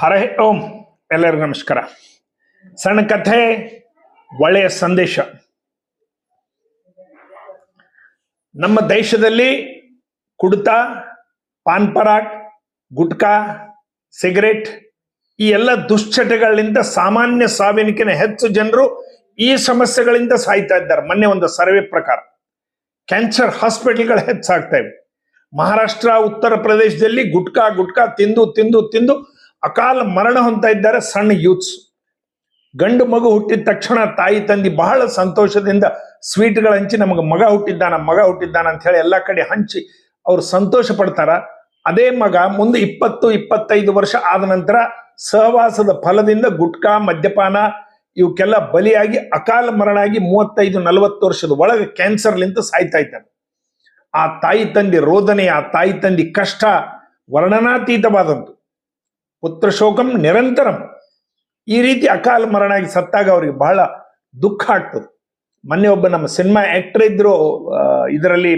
ಹರೇ ಓಂ. ಎಲ್ಲರಿಗೂ ನಮಸ್ಕಾರ. ಸಣ್ಣ ಕಥೆ, ಒಳ್ಳೆಯ ಸಂದೇಶ. ನಮ್ಮ ದೇಶದಲ್ಲಿ ಕುಡ್ತಾ, ಪಾನ್ ಪರಾಟ್ ಗುಟ್ಕಾ, ಸಿಗರೇಟ್ ಈ ಎಲ್ಲ ದುಶ್ಚಟಗಳಿಂದ ಸಾಮಾನ್ಯ ಸಾವಿನಕಿನ ಹೆಚ್ಚು ಜನರು ಈ ಸಮಸ್ಯೆಗಳಿಂದ ಸಾಯ್ತಾ ಇದ್ದಾರೆ. ಮೊನ್ನೆ ಒಂದು ಸರ್ವೆ ಪ್ರಕಾರ. ಕ್ಯಾನ್ಸರ್ ಹಾಸ್ಪಿಟಲ್ಗಳು ಹೆಚ್ಚಾಗ್ತಾ ಇವೆ. ಮಹಾರಾಷ್ಟ್ರ, ಉತ್ತರ ಪ್ರದೇಶದಲ್ಲಿ ಗುಟ್ಕಾ ಗುಟ್ಕಾ ತಿಂದು ತಿಂದು ತಿಂದು ಅಕಾಲ ಮರಣ ಹೊಂತ ಇದ್ದಾರೆ ಸಣ್ಣ ಯೂತ್ಸ್. ಗಂಡು ಮಗು ಹುಟ್ಟಿದ ತಕ್ಷಣ ತಾಯಿ ತಂದಿ ಬಹಳ ಸಂತೋಷದಿಂದ ಸ್ವೀಟ್ಗಳು ಹಂಚಿ ನಮಗೆ ಮಗ ಹುಟ್ಟಿದ್ದಾನ ಮಗ ಹುಟ್ಟಿದ್ದಾನ ಅಂತ ಹೇಳಿ ಎಲ್ಲ ಕಡೆ ಹಂಚಿ ಅವ್ರು ಸಂತೋಷ ಪಡ್ತಾರ. ಅದೇ ಮಗ ಮುಂದೆ ಇಪ್ಪತ್ತು, ಇಪ್ಪತ್ತೈದು ವರ್ಷ ಆದ ನಂತರ ಸಹವಾಸದ ಫಲದಿಂದ ಗುಟ್ಕಾ, ಮದ್ಯಪಾನ ಇವಕ್ಕೆಲ್ಲ ಬಲಿಯಾಗಿ ಅಕಾಲ ಮರಣ ಆಗಿ ಮೂವತ್ತೈದು, ನಲವತ್ತು ವರ್ಷದ ಒಳಗೆ ಕ್ಯಾನ್ಸರ್ಲಿಂದ ಸಾಯ್ತಾ ಇದ್ದಾರೆ ಆ ತಾಯಿ ತಂದೆ ರೋದನೆ, ಆ ತಾಯಿ ತಂದೆ ಕಷ್ಟ ವರ್ಣನಾತೀತವಾದದ್ದು. ಪುತ್ರ ಶೋಕಂ ನಿರಂತರಂ. ಈ ರೀತಿ ಅಕಾಲ ಮರಣಾಗಿ ಸತ್ತಾಗ ಅವ್ರಿಗೆ ಬಹಳ ದುಃಖ ಆಗ್ತದೆ. ಮೊನ್ನೆ ಒಬ್ಬ ನಮ್ಮ ಸಿನಿಮಾ ಆಕ್ಟರ್ ಇದ್ರು ಇದರಲ್ಲಿ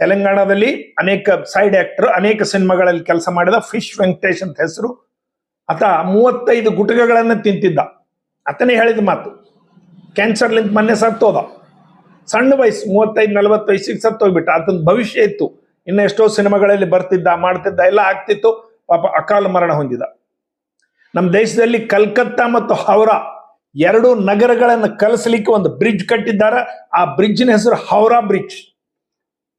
ತೆಲಂಗಾಣದಲ್ಲಿ ಅನೇಕ ಸೈಡ್ ಆಕ್ಟರ್, ಅನೇಕ ಸಿನಿಮಾಗಳಲ್ಲಿ ಕೆಲಸ ಮಾಡಿದ ಫಿಶ್ ವೆಂಕಟೇಶ್ ಅಂತ ಹೆಸರು. ಆತ ಮೂವತ್ತೈದು ಗುಟಕಗಳನ್ನು ತಿಂತಿದ್ದ. ಆತನೇ ಹೇಳಿದ ಮಾತು. ಕ್ಯಾನ್ಸರ್ಲಿಂತ ಮೊನ್ನೆ ಸತ್ತೋದ. ಸಣ್ಣ ವಯಸ್ಸು, ಮೂವತ್ತೈದು, ನಲವತ್ತು ವಯಸ್ಸಿಗೆ ಸತ್ತೋಗ್ಬಿಟ್ಟ. ಆತನ ಭವಿಷ್ಯ ಇತ್ತು. ಇನ್ನು ಎಷ್ಟೋ ಸಿನಿಮಾಗಳಲ್ಲಿ ಬರ್ತಿದ್ದ, ಮಾಡ್ತಿದ್ದ, ಎಲ್ಲ ಆಗ್ತಿತ್ತು. ಪಾಪ ಅಕಾಲ ಮರಣ ಹೊಂದಿದ. ನಮ್ಮ ದೇಶದಲ್ಲಿ ಕಲ್ಕತ್ತಾ ಮತ್ತು ಹೌರಾ ಎರಡು ನಗರಗಳನ್ನು ಕಲಿಸಲಿಕ್ಕೆ ಒಂದು ಬ್ರಿಡ್ಜ್ ಕಟ್ಟಿದ್ದಾರೆ. ಆ ಬ್ರಿಡ್ಜ್ನ ಹೆಸರು ಹೌರಾ ಬ್ರಿಡ್ಜ್.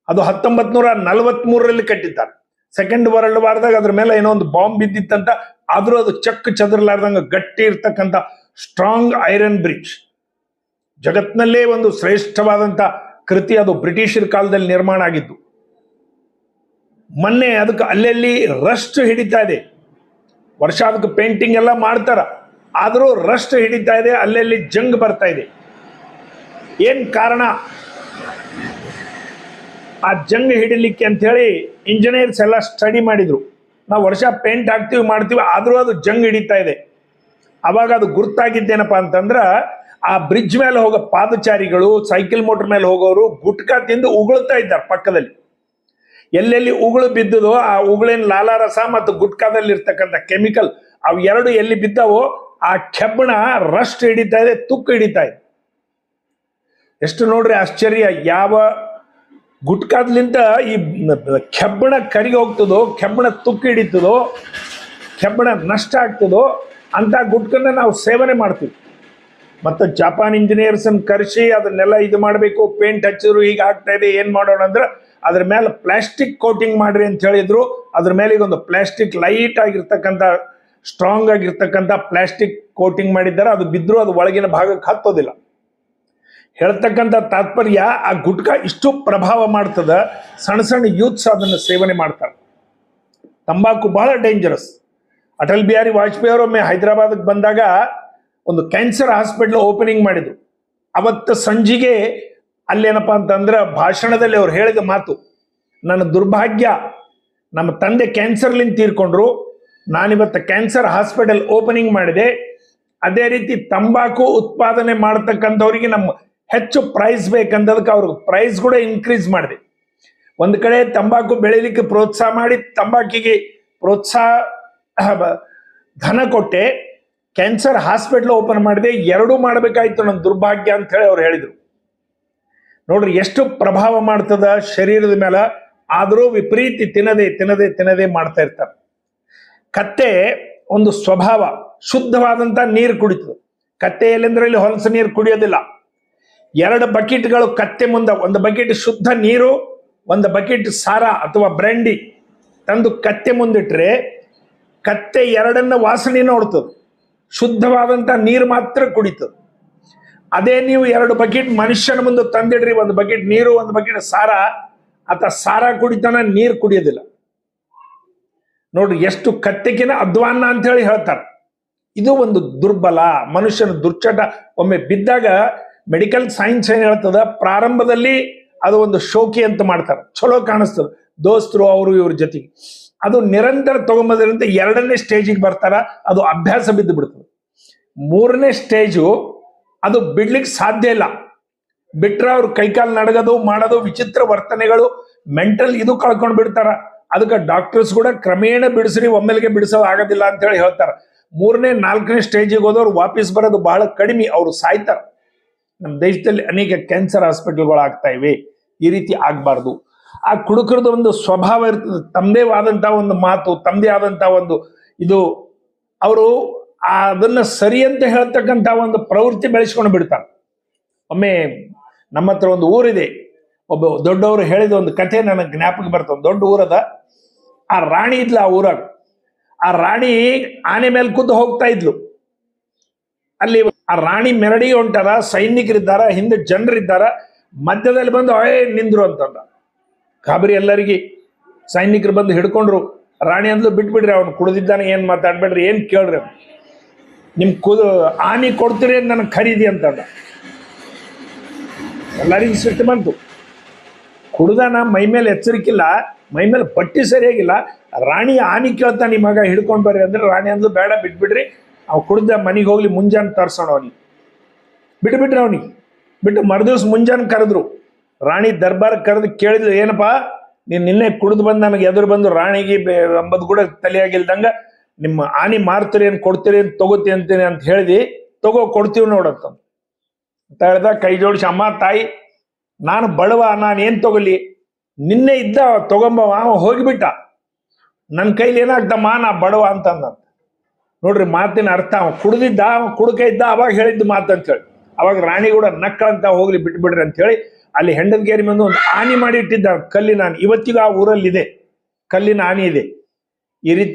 ಅದು ಹತ್ತೊಂಬತ್ ನೂರ ನಲವತ್ತ್ ಮೂರರಲ್ಲಿ ಕಟ್ಟಿದ್ದಾರೆ. ಸೆಕೆಂಡ್ ವರ್ಲ್ಡ್ ವಾರ್ದಾಗ ಅದ್ರ ಮೇಲೆ ಏನೋ ಒಂದು ಬಾಂಬ್ ಬಿದ್ದಿತ್ತಂತ, ಆದ್ರೂ ಅದು ಚಕ್ ಚದರ್ಲಾರ್ದಂಗ ಗಟ್ಟಿ ಇರ್ತಕ್ಕಂಥ ಸ್ಟ್ರಾಂಗ್ ಐರನ್ ಬ್ರಿಡ್ಜ್. ಜಗತ್ನಲ್ಲೇ ಒಂದು ಶ್ರೇಷ್ಠವಾದಂತ ಕೃತಿ ಅದು ಬ್ರಿಟಿಷರ ಕಾಲದಲ್ಲಿ ನಿರ್ಮಾಣ ಆಗಿದ್ದು. ಮೊನ್ನೆ ಅದಕ್ಕೆ ಅಲ್ಲಲ್ಲಿ ರಸ್ಟ್ ಹಿಡಿತಾ ಇದೆ. ವರ್ಷ ಅದಕ್ಕೆ ಪೇಂಟಿಂಗ್ ಎಲ್ಲ ಮಾಡ್ತಾರ. ಆದರೂ ರಸ್ಟ್ ಹಿಡಿತಾ ಇದೆ, ಅಲ್ಲಲ್ಲಿ ಜಂಗ್ ಬರ್ತಾ ಇದೆ. ಏನ್ ಕಾರಣ? ಆ ಜಂಗ್ ಹಿಡಿಲಿಕ್ಕೆ ಅಂತ ಹೇಳಿ ಇಂಜಿನಿಯರ್ಸ್ ಎಲ್ಲ ಸ್ಟಡಿ ಮಾಡಿದ್ರು. ನಾವು ವರ್ಷ ಪೇಂಟ್ ಹಾಕ್ತಿವಿ, ಮಾಡ್ತೀವಿ, ಆದರೂ ಅದು ಜಂಗ್ ಹಿಡಿತಾ ಇದೆ. ಅವಾಗ ಅದು ಗುರ್ತಾಗಿದ್ದೇನಪ್ಪ ಅಂತಂದ್ರೆ, ಆ ಬ್ರಿಡ್ಜ್ ಮೇಲೆ ಹೋಗೋ ಪಾದಚಾರಿಗಳು ಸೈಕಲ್ ಮೋಟರ್ ಮೇಲೆ ಹೋಗೋರು ಗುಟ್ಕಾ ತಿಂದು ಉಗುಳ್ತಾ ಇದ್ದಾರೆ ಪಕ್ಕದಲ್ಲಿ. ಎಲ್ಲೆಲ್ಲಿ ಉಗುಳು ಬಿದ್ದದೋ ಆ ಉಗುಳಿನ ಲಾಲಾರಸ ಮತ್ತು ಗುಟ್ಕಾದಲ್ಲಿ ಇರ್ತಕ್ಕಂಥ ಕೆಮಿಕಲ್ ಅವು ಎರಡು ಎಲ್ಲಿ ಬಿದ್ದವೋ ಆ ಕೆಬ್ಬಣ ರಸ್ಟ್ ಹಿಡಿತಾ ಇದೆ, ತುಕ್ಕು ಹಿಡಿತಾ ಇದೆ. ಎಷ್ಟು ನೋಡ್ರಿ ಆಶ್ಚರ್ಯ, ಯಾವ ಗುಟ್ಕಾದ್ಲಿಂದ ಈ ಕೆಬ್ಬಣ ಕರಿಗೆ ಹೋಗ್ತದೋ ಕೆಬ್ಬಣ ತುಕ್ಕು ಹಿಡಿತದೋ ಕೆಬ್ಬಣ ನಷ್ಟ ಆಗ್ತದೋ ಅಂತ ಗುಟ್ಕನ್ನ ನಾವು ಸೇವನೆ ಮಾಡ್ತೀವಿ. ಮತ್ತು ಜಪಾನ್ ಇಂಜಿನಿಯರ್ಸ್ ಕರೆಸಿ ಅದನ್ನೆಲ್ಲ ಇದು ಮಾಡಬೇಕು, ಪೇಂಟ್ ಹಚ್ಚಿದ್ರು ಈಗ ಆಗ್ತಾ ಇದೆ, ಏನ್ ಮಾಡೋಣ ಅಂದ್ರೆ ಅದ್ರ ಮೇಲೆ ಪ್ಲಾಸ್ಟಿಕ್ ಕೋಟಿಂಗ್ ಮಾಡ್ರಿ ಅಂತ ಹೇಳಿದ್ರು. ಅದ್ರ ಮೇಲೆ ಈಗ ಒಂದು ಪ್ಲಾಸ್ಟಿಕ್ ಲೈಟ್ ಆಗಿರ್ತಕ್ಕಂಥ, ಸ್ಟ್ರಾಂಗ್ ಆಗಿರ್ತಕ್ಕಂಥ ಪ್ಲಾಸ್ಟಿಕ್ ಕೋಟಿಂಗ್ ಮಾಡಿದ್ದಾರೆ. ಅದು ಬಿದ್ದರೂ ಅದು ಒಳಗಿನ ಭಾಗಕ್ಕೆ ಹತ್ತೋದಿಲ್ಲ. ಹೇಳ್ತಕ್ಕಂಥ ತಾತ್ಪರ್ಯ ಆ ಗುಟ್ಕ ಇಷ್ಟು ಪ್ರಭಾವ ಮಾಡ್ತದ. ಸಣ್ಣ ಸಣ್ಣ ಯೂತ್ಸ್ ಅದನ್ನು ಸೇವನೆ ಮಾಡ್ತಾರೆ. ತಂಬಾಕು ಬಹಳ ಡೇಂಜರಸ್ ಅಟಲ್ ಬಿಹಾರಿ ವಾಜಪೇಯಿ ಅವರೊಮ್ಮೆ ಹೈದರಾಬಾದ್ಗೆ ಬಂದಾಗ ಒಂದು ಕ್ಯಾನ್ಸರ್ ಹಾಸ್ಪಿಟ್ಲ್ ಓಪನಿಂಗ್ ಮಾಡಿದ್ರು. ಅವತ್ತು ಸಂಜೆಗೆ ಅಲ್ಲೇನಪ್ಪ ಅಂತಂದ್ರೆ ಭಾಷಣದಲ್ಲಿ ಅವ್ರು ಹೇಳಿದ ಮಾತು, ನನ್ನ ದುರ್ಭಾಗ್ಯ, ನಮ್ಮ ತಂದೆ ಕ್ಯಾನ್ಸರ್ಲಿಂದ ತೀರ್ಕೊಂಡ್ರು. ನಾನಿವತ್ತು ಕ್ಯಾನ್ಸರ್ ಹಾಸ್ಪಿಟಲ್ ಓಪನಿಂಗ್ ಮಾಡಿದೆ. ಅದೇ ರೀತಿ ತಂಬಾಕು ಉತ್ಪಾದನೆ ಮಾಡತಕ್ಕಂಥವ್ರಿಗೆ ನಮ್ಮ ಹೆಚ್ಚು ಪ್ರೈಸ್ ಬೇಕಂದದಕ್ಕೆ ಅವ್ರಿಗೆ ಪ್ರೈಸ್ ಕೂಡ ಇನ್ಕ್ರೀಸ್ ಮಾಡಿದೆ. ಒಂದು ಕಡೆ ತಂಬಾಕು ಬೆಳೀಲಿಕ್ಕೆ ಪ್ರೋತ್ಸಾಹ ಮಾಡಿ, ತಂಬಾಕಿಗೆ ಪ್ರೋತ್ಸಾಹ ಧನ ಕೊಟ್ಟೆ. ಕ್ಯಾನ್ಸರ್ ಹಾಸ್ಪಿಟಲ್ ಓಪನ್ ಮಾಡಿದೆ. ಎರಡೂ ಮಾಡಬೇಕಾಯ್ತು ನನ್ನ ದುರ್ಭಾಗ್ಯ ಅಂತ ಹೇಳಿ ಅವ್ರು ಹೇಳಿದರು. ನೋಡ್ರಿ, ಎಷ್ಟು ಪ್ರಭಾವ ಮಾಡ್ತದ ಶರೀರದ ಮೇಲೆ ಆದರೂ ವಿಪರೀತಿ ತಿನ್ನದೆ ತಿನ್ನದೆ ತಿನ್ನದೆ ಮಾಡ್ತಾ ಇರ್ತಾರೆ. ಕತ್ತೆ ಒಂದು ಸ್ವಭಾವ, ಶುದ್ಧವಾದಂತ ನೀರು ಕುಡಿತದೆ. ಕತ್ತೆ ಎಲ್ಲಿಂದ್ರೆ ಇಲ್ಲಿ ಹೊಲಸು ನೀರು ಕುಡಿಯೋದಿಲ್ಲ. ಎರಡು ಬಕೆಟ್ಗಳು ಕತ್ತೆ ಮುಂದೆ, ಒಂದು ಬಕೆಟ್ ಶುದ್ಧ ನೀರು, ಒಂದು ಬಕೆಟ್ ಸಾರ ಅಥವಾ ಬ್ರ್ಯಾಂಡಿ ತಂದು ಕತ್ತೆ ಮುಂದಿಟ್ರೆ, ಕತ್ತೆ ಎರಡನ್ನ ವಾಸನೆ ನೋಡ್ತದೆ. ಶುದ್ಧವಾದಂತ ನೀರು ಮಾತ್ರ ಕುಡಿತದೆ. ಅದೇ ನೀವು ಎರಡು ಬಕೆಟ್ ಮನುಷ್ಯನ ಮುಂದೆ ತಂದಿಡ್ರಿ, ಒಂದು ಬಕೆಟ್ ನೀರು, ಒಂದು ಬಕೆಟ್ ಸಾರ. ಆತ ಸಾರ ಕುಡಿತಾನ, ನೀರು ಕುಡಿಯೋದಿಲ್ಲ. ನೋಡ್ರಿ, ಎಷ್ಟು ಕತ್ತಿಕಿನ ಅಧ್ವಾನ ಅಂತ ಹೇಳಿ ಹೇಳ್ತಾರೆ. ಇದು ಒಂದು ದುರ್ಬಲ, ಮನುಷ್ಯನ ದುರ್ಚಟ. ಒಮ್ಮೆ ಬಿದ್ದಾಗ ಮೆಡಿಕಲ್ ಸೈನ್ಸ್ ಏನು ಹೇಳ್ತದ? ಪ್ರಾರಂಭದಲ್ಲಿ ಅದು ಒಂದು ಶೋಕಿ ಅಂತ ಮಾಡ್ತಾರೆ. ಚಲೋ ಕಾಣಿಸ್ತದೆ. ದೋಸ್ತರು, ಅವರು, ಇವ್ರ ಜೊತೆಗೆ. ಅದು ನಿರಂತರ ತಗೊಂಬೋದ್ರಿಂದ ಎರಡನೇ ಸ್ಟೇಜಿಗೆ ಬರ್ತಾರ. ಅದು ಅಭ್ಯಾಸ ಬಿದ್ದು ಬಿಡ್ತದೆ ಮೂರನೇ ಸ್ಟೇಜು ಅದು ಬಿಡ್ಲಿಕ್ಕೆ ಸಾಧ್ಯ ಇಲ್ಲ. ಬಿಟ್ರೆ ಅವ್ರು ಕೈಕಾಲು ನಡಗೋದು, ಮಾಡೋದು, ವಿಚಿತ್ರ ವರ್ತನೆಗಳು ಮೆಂಟಲ್ ಇದು ಕಳ್ಕೊಂಡು ಬಿಡ್ತಾರ. ಅದಕ್ಕೆ ಡಾಕ್ಟರ್ಸ್ ಕೂಡ ಕ್ರಮೇಣ ಬಿಡಿಸ್ರಿ, ಒಮ್ಮೆಲೆಗೆ ಬಿಡಿಸೋದು ಆಗೋದಿಲ್ಲ ಅಂತ ಹೇಳಿ ಹೇಳ್ತಾರೆ. ಮೂರನೇ, ನಾಲ್ಕನೇ ಸ್ಟೇಜಿಗೆ ಹೋದವ್ರು ವಾಪಸ್ ಬರೋದು ಬಹಳ ಕಡಿಮೆ, ಅವರು ಸಾಯ್ತಾರೆ. ನಮ್ಮ ದೇಶದಲ್ಲಿ ಅನೇಕ ಕ್ಯಾನ್ಸರ್ ಹಾಸ್ಪಿಟಲ್ಗಳು ಆಗ್ತಾ ಇವೆ. ಈ ರೀತಿ ಆಗಬಾರ್ದು. ಆ ಕುಡುಕರದ ಒಂದು ಸ್ವಭಾವ ಇರ್ತದೆ. ತಮ್ಮದೇ ಆದಂತಹ ಒಂದು ಮಾತು ತಮ್ಮದೇ ಆದಂತಹ ಒಂದು ಇದು. ಅವರು ಅದನ್ನ ಸರಿ ಅಂತ ಹೇಳ್ತಕ್ಕಂಥ ಒಂದು ಪ್ರವೃತ್ತಿ ಬೆಳೆಸ್ಕೊಂಡು ಬಿಡ್ತಾರೆ ಒಮ್ಮೆ ನಮ್ಮ ಹತ್ರ ಒಂದು ಊರಿದೆ. ಒಬ್ಬ ದೊಡ್ಡವರು ಹೇಳಿದ ಒಂದು ಕಥೆ ನನಗೆ ಜ್ಞಾಪಕ ಬರ್ತದೆ ದೊಡ್ಡ ಊರದ. ಆ ರಾಣಿ ಇದ್ಲ ಆ ಊರಾಗ. ಆ ರಾಣಿ ಆನೆ ಮೇಲೆ ಕುದ್ದು ಹೋಗ್ತಾ ಇದ್ಲು. ಅಲ್ಲಿ ಆ ರಾಣಿ ಮೆರಡಿ ಹೊಂಟಾರ, ಸೈನಿಕರಿದ್ದಾರ, ಹಿಂದೆ ಜನರಿದ್ದಾರ. ಮಧ್ಯದಲ್ಲಿ ಬಂದು, ಅಯೇ, ನಿಂದ್ರು ಅಂತಂದ. ಗಾಬರಿ ಎಲ್ಲರಿಗೆ. ಸೈನಿಕರು ಬಂದು ಹಿಡ್ಕೊಂಡ್ರು. ರಾಣಿ ಅಂದ್ಲು, ಬಿಟ್ಬಿಡ್ರಿ, ಅವ್ನು ಕುಡಿದಿದ್ದಾನೆ, ಏನು ಮಾತಾಡ್ಬೇಡ್ರಿ, ಏನು ಕೇಳ್ರಿ ಅವ್ನು. ನಿಮ್ ಕುದು ಆನೆ ಕೊಡ್ತೀರಿ ನನಗೆ ಖರೀದಿ ಅಂತ ಎಲ್ಲರಿಗೂ ಸೃಷ್ಟಿ ಬಂತು. ಕುಡ್ದಾನ ಮೈ ಮೇಲೆ ಎಚ್ಚರಿಕಿಲ್ಲ, ಮೈ ಮೇಲೆ ಬಟ್ಟೆ ಸರಿಯಾಗಿಲ್ಲ. ರಾಣಿ ಆನೆ ಕೇಳ್ತಾನೆ ನಿಮ್ಮ ಮಗ ಹಿಡ್ಕೊಂಡ್ ಬರ್ರಿ ಅಂದ್ರೆ ರಾಣಿ ಅಂದ್ಲು, ಬೇಡ, ಬಿಟ್ಬಿಡ್ರಿ. ಅವ್ ಕುಡ್ದ ಮನೆಗೆ ಹೋಗ್ಲಿ, ಮುಂಜಾನೆ ತರ್ಸೋಣ ಅವನಿಗೆ. ಬಿಟ್ಬಿಟ್ರಿ ಅವನಿಗೆ. ಬಿಟ್ಟು ಮರುದಿವ್ಸ ಮುಂಜಾನೆ ಕರೆದ್ರು. ರಾಣಿ ದರ್ಬಾರ್ ಕರೆದು ಕೇಳಿದ್ಲು, ಏನಪ್ಪಾ, ನೀನ್ ನಿನ್ನೆ ಕುಡಿದು ಬಂದು, ನನಗೆ ಎದುರು ಬಂದು ರಾಣಿಗೆ ಅಂಬದ್ ಕೂಡ ತಲೆಯಾಗಿಲ್ದಂಗ ನಿಮ್ಮ ಆನಿ ಮಾರ್ತೀರಿ ಏನ್ ಕೊಡ್ತೀರಿ ಅಂತ ತಗೋತಿ ಅಂತೀನಿ ಅಂತ ಹೇಳಿದಿ, ತಗೋ, ಕೊಡ್ತೀವಿ ನೋಡಂತ ಅಂತ ಹೇಳ್ದ, ಕೈ ಜೋಡಿಸಿ, ಅಮ್ಮ, ತಾಯಿ, ನಾನು ಬಡವ, ನಾನು ಏನು ತಗೊಲಿ ನಿನ್ನೆ ಇದ್ದ, ತಗೊಂಬವ. ಹೋಗಿಬಿಟ್ಟ. ನನ್ನ ಕೈಲಿ ಏನಾಗ್ತಮ್ಮ, ನಾ ಬಡವ ಅಂತಂದ ನೋಡ್ರಿ, ಮಾತಿನ ಅರ್ಥ, ಅವ ಕುಡ್ದಿದ್ದ, ಅವ ಕುಡ್ಕ ಇದ್ದ, ಅವಾಗ ಹೇಳಿದ್ದು ಮಾತು ಅಂತ ಹೇಳಿ. ಅವಾಗ ರಾಣಿ ಕೂಡ ನಕ್ಕಳಂತ ಹೋಗ್ಲಿ, ಬಿಟ್ಬಿಡ್ರಿ ಅಂತ ಹೇಳಿ, ಅಲ್ಲಿ ಹೆಂಡದಗೇರಿ ಮುಂದೆ ಒಂದು ಆನಿ ಮಾಡಿ ಇಟ್ಟಿದ್ದ ಕಲ್ಲಿನ ನಾನು ಇವತ್ತಿಗೂ ಆ ಊರಲ್ಲಿ ಇದೆ ಕಲ್ಲಿನ ಆನೆ ಇದೆ. ಈ ರೀತಿ